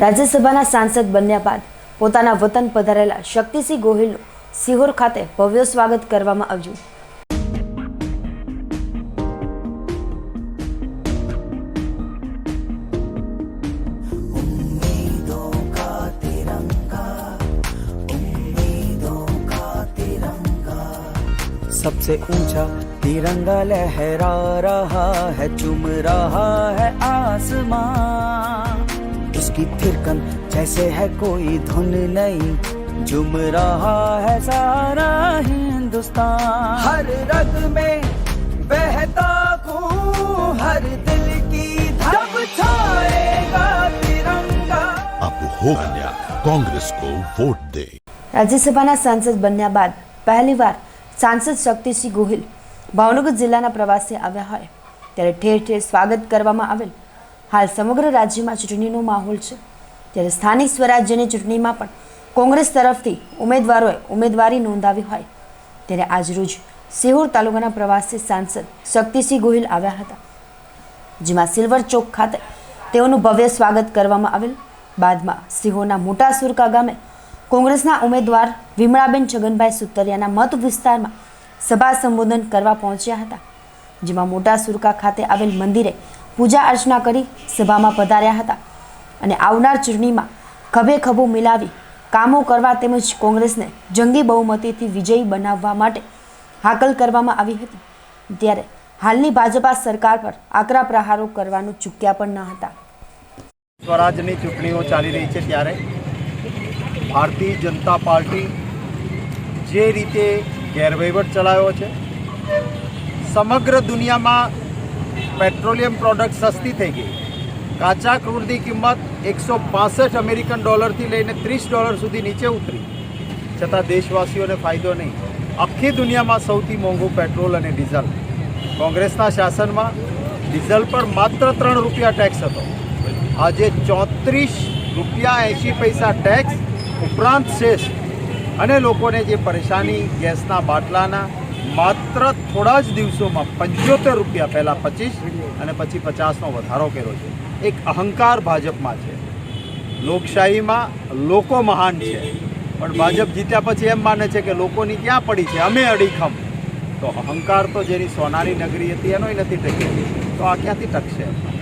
રાજ્યસભાના સાંસદ બન્યા બાદ પોતાના વતન પધારેલા શક્તિસિંહ ગોહિલનું સિહોર ખાતે ભવ્ય સ્વાગત કરવામાં આવ્યું सबसे ऊंचा तिरंगा लहरा रहा है चुम रहा है आसमां उसकी थिरकन जैसे है कोई धुन नहीं झुम रहा है सारा हिंदुस्तान हर रग में बहता खून हर दिल की धब छाएगा तिरंगा अब हो कन्या कांग्रेस को वोट दे રાજ્યસભાના સાંસદ બન્યા બાદ પહેલીવાર સાંસદ શક્તિસિંહ ગોહિલ ભાવનગર જિલ્લાના પ્રવાસે આવ્યા હોય ત્યારે ઠેર ઠેર સ્વાગત કરવામાં આવેલ હાલ સમગ્ર રાજ્યમાં ચૂંટણીનો માહોલ છે. ત્યારે સ્થાનિક સ્વરાજ્યની ચૂંટણીમાં પણ કોંગ્રેસ તરફથી ઉમેદવારોએ ઉમેદવારી નોંધાવી હોય, ત્યારે આજરોજ સિહોર તાલુકાના પ્રવાસી સાંસદ શક્તિસિંહ ગોહિલ આવ્યા હતા, જેમાં સિલ્વર ચોક ખાતે તેઓનું ભવ્ય સ્વાગત કરવામાં આવેલ. બાદમાં સિંહોના મોટા સુરકા ગામે કોંગ્રેસના ઉમેદવાર વિમળાબેન છગનભાઈ સુતરિયાના મત વિસ્તારમાં સભા સંબોધન કરવા પહોંચ્યા હતા, જેમાં મોટા સુરકા ખાતે આવેલ મંદિરે પૂજા અર્ચના કરી સભામાં પધાર્યા હતા અને આવનાર ચૂંટણીમાં ખભે ખભું મિલાવી કામો કરવા તેમજ કોંગ્રેસને જંગી બહુમતીથી વિજયી બનાવવા માટે હાકલ કરવામાં આવી હતી. ત્યારે હાલની ભાજપા સરકાર પર આકરા પ્રહારો કરવાનું ચૂક્યા પણ ન હતા. સ્વરાજની ચૂંટણીઓ ચાલી રહી છે ત્યારે ભારતીય જનતા પાર્ટી જે રીતે ગેરવહીવટ ચલાવ્યો છે, સમગ્ર દુનિયામાં પેટ્રોલિયમ પ્રોડક્ટ સસ્તી થઈ ગઈ. કાચા ક્રૂડની કિંમત એકસો પાસઠ અમેરિકન ડોલરથી લઈને ત્રીસ ડોલર સુધી નીચે ઉતરી. છતાં દેશવાસીઓને ફાયદો નહીં. આખી દુનિયામાં સૌથી મોંઘું પેટ્રોલ અને ડીઝલ. કોંગ્રેસના શાસનમાં ડીઝલ પર માત્ર ત્રણ રૂપિયા ટેક્સ હતો. આજે ચોત્રીસ રૂપિયા એંશી પૈસા ટેક્સ ઉપરાંત શેષ. અને લોકોને જે પરેશાની ગેસના બાટલાના માત્ર થોડા જ દિવસોમાં પંચોતેર રૂપિયા પહેલાં પચીસ અને પછી પચાસનો વધારો કર્યો છે. એક અહંકાર ભાજપમાં છે. લોકશાહીમાં લોકો મહાન છે. પણ ભાજપ જીત્યા પછી એમ માને છે કે લોકોની ક્યાં પડી છે? અમે અડીખમ. તો અહંકાર તો જેની સોનારી નગરી હતી એનોય નથી ટકી. તો આ ક્યાંથી ટકશે?